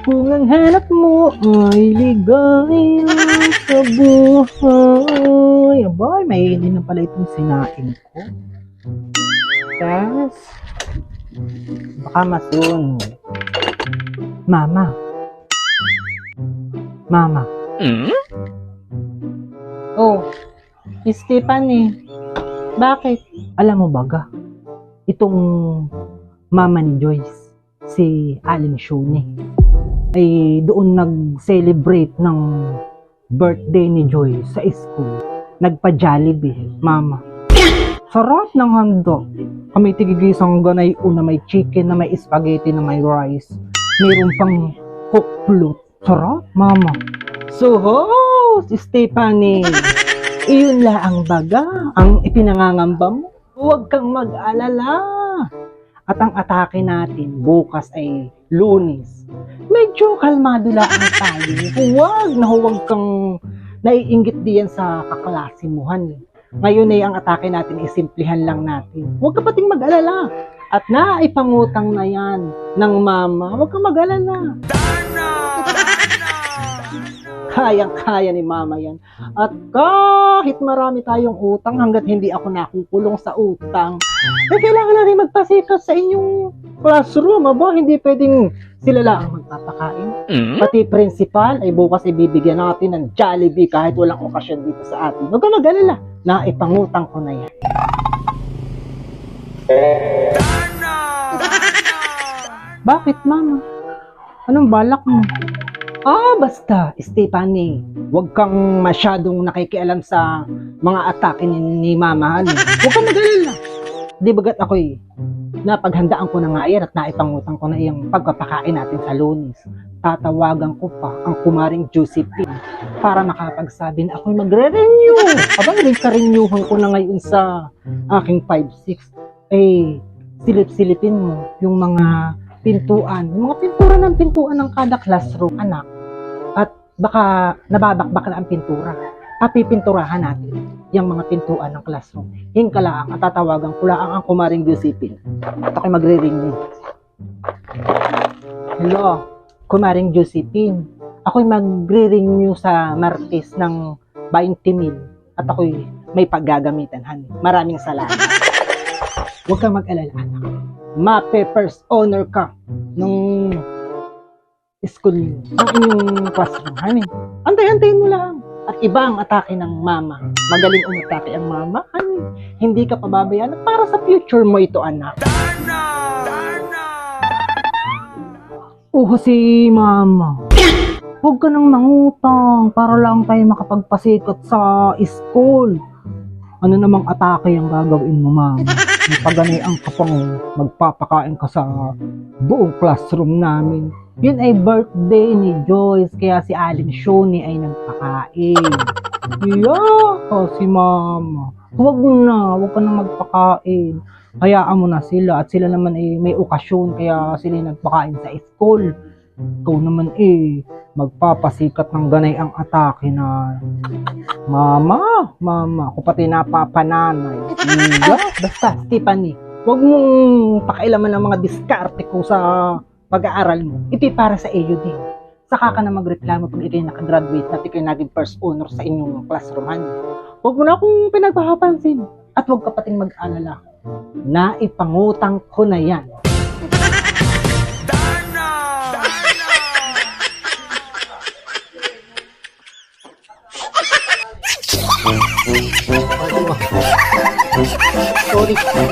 Kung ang hanap mo ay ligaya sa buhay. Abay, may na pala itong sinain ko. Tapos, baka masun. Mama. Mama. Oh, Stephanie. Bakit? Alam mo baga, itong mama ni Joyce, si Allen Shuney, ay doon nag-celebrate ng birthday ni Joyce sa school. Nagpa-Jollibee, mama. Sarap ng hando. Kami tigigisang ganay una may chicken na may spaghetti na may rice. Meron pang cook float. Sarap, mama. So, host, Stephanie, iyon la ang baga, ang ipinangangamba mo. Huwag kang mag-alala. At ang atake natin bukas ay lunis. Medyo kalmado lang tayo. Huwag na huwag kang naiinggit diyan sa kaklase mo, han. Ngayon ay ang atake natin isimplihan lang natin. Huwag ka pating mag-alala. At naipangutang na yan ng mama. Huwag kang mag-alala. Kayang-kaya ni mama yan. At kahit marami tayong utang hanggat hindi ako nakukulong sa utang, eh kailangan natin magpasikat sa inyong classroom. Aba, hindi pwedeng sila lang ang magpapakain. Pati principal ay bukas ibibigyan natin ng Jollibee kahit walang okasyon dito sa atin. Huwag ka mag-alala. Naipangutang ko na yan. Bakit, mama? Anong balak mo? Ah, basta, Stephanie. Huwag kang masyadong nakikialam sa mga atake ni, ni mama. Ano? Huwag kang mag-alala. Di bagat ako'y napaghandaan ko na nga yan at naipangutang ko na yung pagpapakain natin sa lunis. Tatawagan ko pa ang kumaring Josephine para makapagsabi na ako'y magre-renew. Aba, rin-renewhan ko na ngayon sa aking 5-6. Eh, silip-silipin mo yung mga pintuan, yung mga pintura ng pintuan ng kada classroom, anak. At baka nababakbak na ang pintura. Papipinturahan natin yung mga pintuan ng classroom. Yung kalaang at tatawagan ko lang ang kumaring Josephine. At ako'y magre-renew. Hello, kumaring Josephine. Ako'y magre-renew sa Martes ng 20 mil. At ako'y may paggagamitan, han. Maraming salamat. Huwag kang mag-alala, anak. Ma-papers owner ka nung school, ng inyong classroom, honey. Antay-antayin mo lang. At iba ang atake ng mama. Magaling umatake ang mama, honey. Hindi ka pababayaan para sa future mo ito, anak. Oh, si mama. Huwag ka nang mangutang para lang tayo makapagpasikat sa school. Ano namang atake ang gagawin mo, mama? Paganay ang kapang magpapakain ka sa buong classroom namin. Yun ay birthday ni Joyce, kaya si Allen Shoney ay nagpakain. Yeah, si mama. Huwag na, huwag ka na magpakain. Hayaan mo na sila at sila naman ay may okasyon kaya sila nagpakain sa school. Ikaw naman eh, magpapasikat ng ganay ang atake na Mama, mama, ako pati napapananay. Yeah, basta, Stephanie, huwag mong pakailaman ng mga diskarte ko sa pag-aaral mo. Iti para sa iyo din. Saka ka na magreklamo pag ikay nakagraduate at ikay naging first honor sa inyong classroom. Huwag mo na akong pinagpapapansin. At huwag ka pating mag-alala. Naipangutang ko na yan. Sorry.